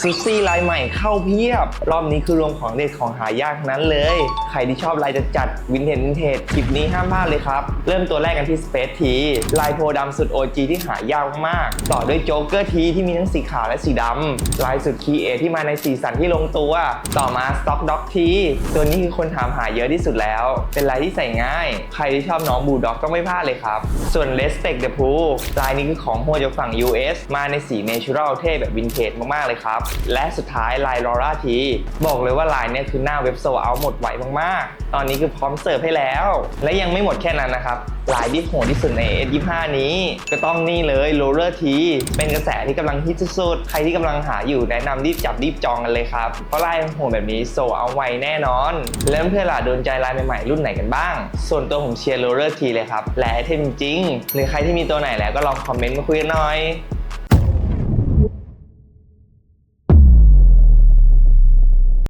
ซูซี่ลายใหม่เข้าเพียบ รอบนี้คือรวมของเด็ดของหายากนั้นเลย ใครที่ชอบลายจัดจัดวินเทจวินเทจคลิปนี้ห้ามพลาดเลยครับ เริ่มตัวแรกกันที่ Space T ลายโพธิ์ดำสุด OG ที่หายากมาก ต่อด้วยโจ๊กเกอร์ทีที่มีทั้งสีขาวและสีดำลายสุดคีเอที่มาในสีสันที่ลงตัว ต่อมา Stock Dog T ตัวนี้คือคนถามหาเยอะที่สุดแล้ว เป็นลายที่ใส่ง่าย ใครที่ชอบน้องบูด็อกต้องไม่พลาดเลยครับ ส่วน Respect the Pool ลายนี้คือของโหดจากฝั่ง US มาในสี Natural เท่แบบวินเทจมากๆเลยครับและสุดท้ายลาย Laura T บอกเลยว่าลายเนี้ยคือหน้าเว็บโซเอาหมดไวมากๆ ตอนนี้คือพร้อมเสิร์ฟให้แล้ว และยังไม่หมดแค่นั้นนะครับลายที่โหดที่สุดใน S25 นี้ ก็ต้องนี่เลย Roller T เป็นกระแสที่กำลังฮิตสุดๆใครที่กำลังหาอยู่แนะนำรีบจับรีบจองกันเลยครับ เพราะลายโหดแบบนี้โซเอาไวแน่นอน แล้วเพื่อนๆล่ะโดนใจลายใหม่ๆรุ่นไหนกันบ้าง ส่วนตัวผมเชียร์ Roller T เลยครับและไอเทมจริง หรือใครที่มีตัวไหนแล้วก็ลองคอมเมนต์มาคุยกันหน่อย